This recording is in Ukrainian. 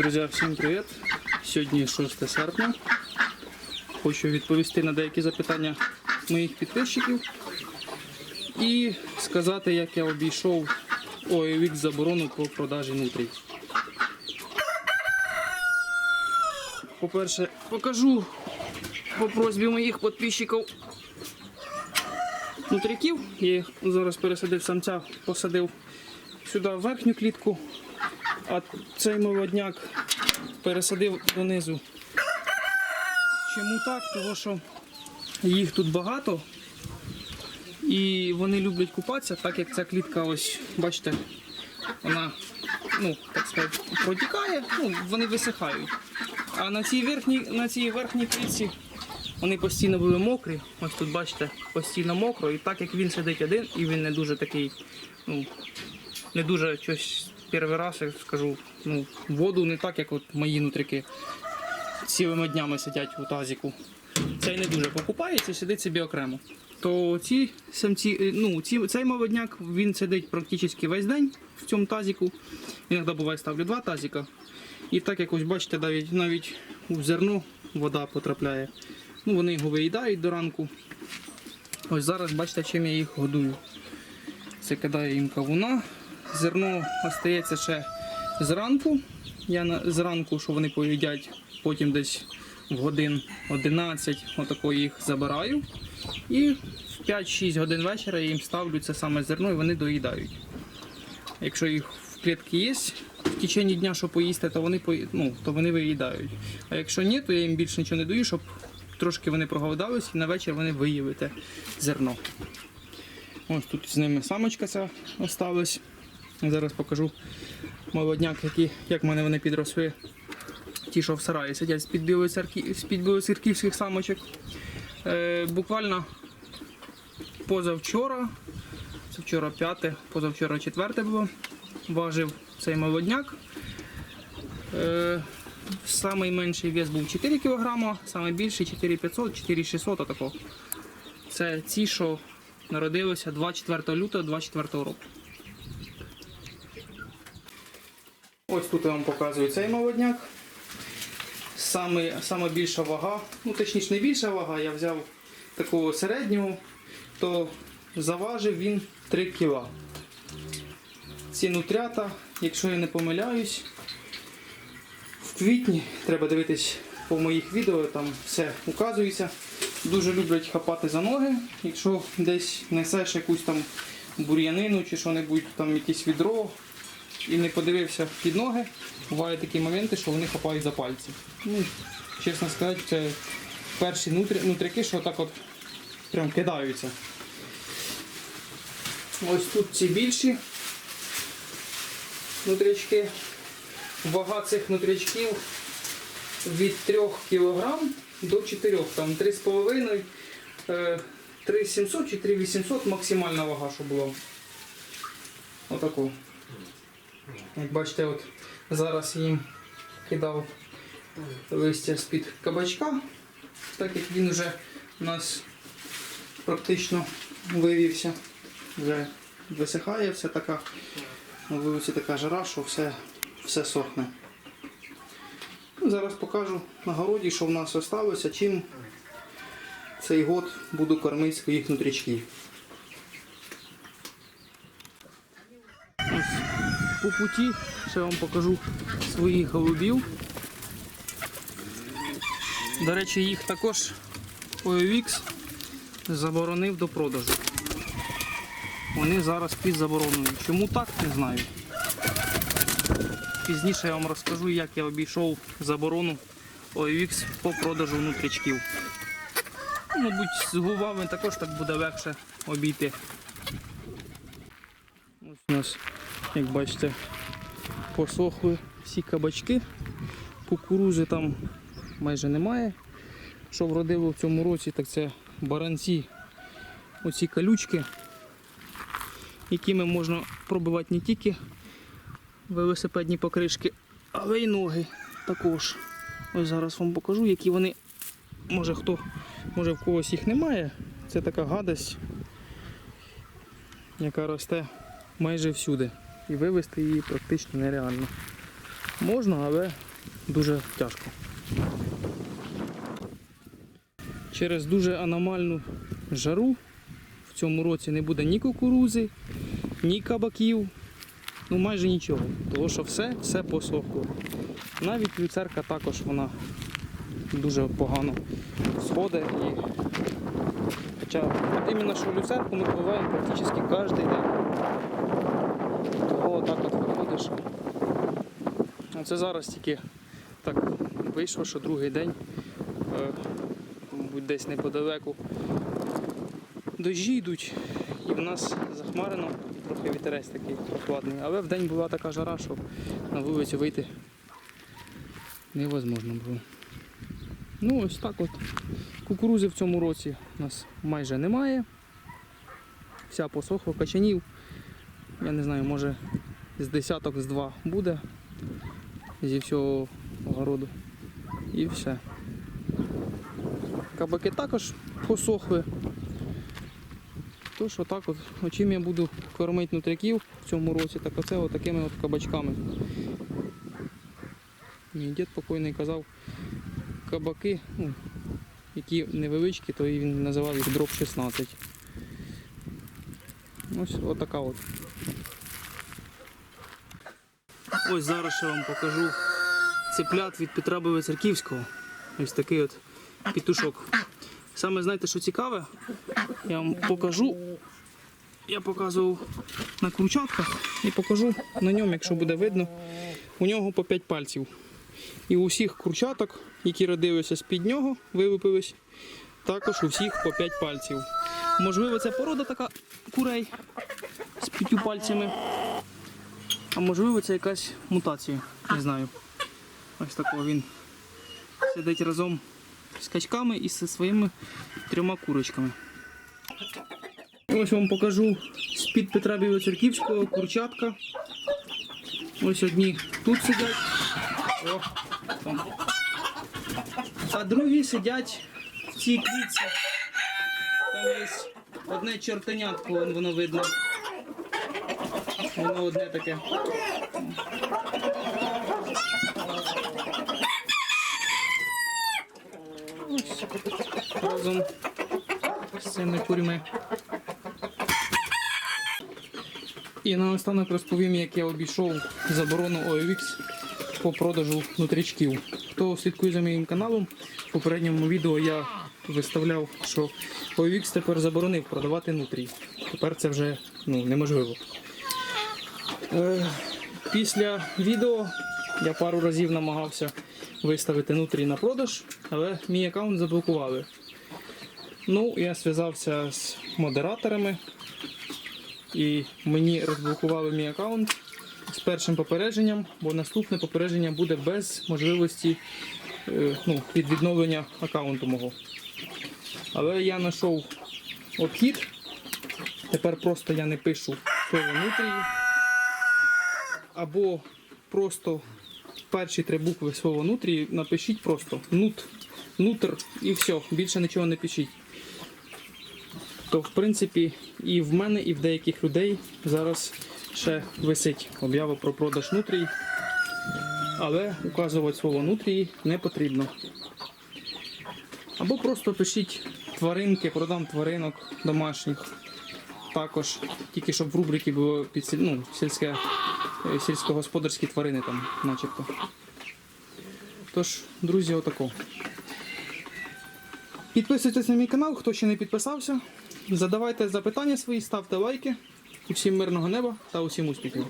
Друзі, всім привіт! Сьогодні 6 серпня. Хочу відповісти на деякі запитання моїх підписчиків і сказати, як я обійшов OEX заборону по продажі нутрій. По-перше, покажу по просьбі моїх підписчиків нутряків. Я їх зараз пересадив самця, посадив сюди верхню клітку, а цей молодняк пересадив донизу. Чому так? Тому що їх тут багато і вони люблять купатися, так як ця клітка, ось, бачите, вона, ну, так сказати, протікає, ну, вони висихають. А на цій верхній, на цій верхній клітці вони постійно були мокрі. Ось тут бачите, постійно мокро. І так як він сидить один, і він не дуже такий, ну, не дуже щось перший раз, я скажу, ну, воду не так, як от мої нутрики цілими днями сидять у тазіку. Цей не дуже покупається, сидить собі окремо. То ці самці, е, ну, ці, цей молодняк він сидить практично весь день в цьому тазіку. Іноді буває ставлю два тазіка. І так як ось бачите, навіть, навіть у зерно вода потрапляє. Ну, вони його виїдають до ранку. Ось зараз бачите, чим я їх годую. Це кидаю їм кавуна. Зерно остається ще зранку. Я зранку, що вони поїдять, потім десь в годин 11 отако їх забираю. І в 5-6 годин вечора я їм ставлю це саме зерно і вони доїдають. Якщо їх в клітки є в течение дня, що поїсти, то вони, ну, то вони виїдають. А якщо ні, то я їм більше нічого не даю, щоб трошки вони проголодались і на вечір вони виявите зерно. Ось тут з ними самочка ця осталась. Зараз покажу молодняк, які, як в мене вони підросли. Ті, що в сараї сидять з-під білоцерків, з-під білоцерківських самочок. Е, буквально позавчора, це вчора п'яте, позавчора четверте було, важив цей молодняк. Е, самий менший вес був 4 кг, найбільший 4500, 4600 отако. Це ці, що народилися 24 лютого 24 року. Ось тут я вам показую цей молодняк. Саме, саме більша вага, ну точніше не більша вага, я взяв такого середнього, то заважив він 3 кг. Ці нутрята, якщо я не помиляюсь, в квітні треба дивитись по моїх відео, там все указується. Дуже люблять хапати за ноги. Якщо десь несеш якусь там бур'янину чи що-небудь, там якесь відро і не подивився під ноги, бувають такі моменти, що вони хапають за пальці. Ну, чесно сказати, це перші нутрі, нутряки, що так от прям кидаються. Ось тут ці більші нутрячки. Вага цих нутрячків від 3 кг до 4 там 3,5, е, 3700 чи 3800 максимальна вага, що була. Отаку. Як бачите, от зараз їм кидав листя з-під кабачка, так як він вже у нас практично вивівся, вже висихає, все така, на така жара, що все, все сохне. Ну, Зараз покажу на городі, що в нас залишилося, чим цей год буду кормити своїх нутрячків. Ось по путі ще вам покажу своїх голубів. До речі, їх також OEX заборонив до продажу. Вони зараз під забороною. Чому так, не знаю. Пізніше я вам розкажу, як я обійшов заборону OEX по продажу внутрічків. Мабуть, з губами також так буде легше обійти. У нас, як бачите, посохли всі кабачки. Кукурузи там майже немає. Що вродило в цьому році, так це баранці, оці колючки, якими можна пробивати не тільки велосипедні покришки, але й ноги також. Ось зараз вам покажу, які вони, може хто, може в когось їх немає. Це така гадость, яка росте майже всюди. І вивезти її практично нереально. Можна, але дуже тяжко. Через дуже аномальну жару в цьому році не буде ні кукурузи, ні кабаків, ну майже нічого. Тому що все, все посохло. Навіть люцерка також вона дуже погано сходить. І... Хоча от іменно що люцерку ми вбиваємо практично кожен день. Так от виходить, що це зараз тільки так вийшло, що другий день, е, мабуть, десь неподалеку. Дощі йдуть, і в нас захмарено, трохи вітерець такий прохладний. Але в день була така жара, що на вулицю вийти невозможно було. Ну ось так от. Кукурузи в цьому році у нас майже немає. Вся посохла, качанів. Я не знаю, може з десяток з два буде зі всього огороду. І все. Кабаки також посохли. Тож отак от, чим я буду кормити нутряків в цьому році, так оце от такими от кабачками. Мій дід покойний казав, кабаки, ну, які невеличкі, то він називав їх дроб 16. Ось отака от. Ось зараз ще вам покажу цеплят від Петра Белоцерківського. Ось такий от петушок. Саме знаєте, що цікаве, я вам покажу. Я показував на кручатках і покажу на ньому, якщо буде видно, у нього по 5 пальців. І у всіх курчаток, які родилися з-під нього, вилупились, також у всіх по 5 пальців. Можливо, це порода така курей з п'ятью пальцями. А можливо, це якась мутація. Не знаю. Ось такого він сидить разом з качками і зі своїми трьома курочками. Ось вам покажу з-під Петра Білоцерківського курчатка. Ось одні тут сидять. О, там. А другі сидять в цій клітці. Там є одне чортенятко, вон воно видно. Воно одне таке. Разом з цими курьми. І наостанок розповім, як я обійшов заборону OLX по продажу нутрячків. Хто слідкує за моїм каналом, в попередньому відео я виставляв, що OLX тепер заборонив продавати нутрій. Тепер це вже ну, неможливо. Е, після відео я пару разів намагався виставити нутрій на продаж, але мій аккаунт заблокували. Ну, я зв'язався з модераторами і мені розблокували мій аккаунт з першим попередженням, бо наступне попередження буде без можливості е, ну, від відновлення аккаунту мого. Але я знайшов обхід. Тепер просто я не пишу слово нутрії. Або просто перші три букви слова нутрії напишіть просто нут, нутр і все, більше нічого не пишіть то в принципі і в мене, і в деяких людей зараз ще висить об'ява про продаж нутрій, але указувати слово нутрії не потрібно. Або просто пишіть тваринки, продам тваринок домашніх. Також, тільки щоб в рубриці було під ну, сільське, е, сільськогосподарські тварини там, начебто. Тож, друзі, отако. Підписуйтесь на мій канал, хто ще не підписався. Задавайте запитання свої, ставте лайки. Усім мирного неба та усім успіхів.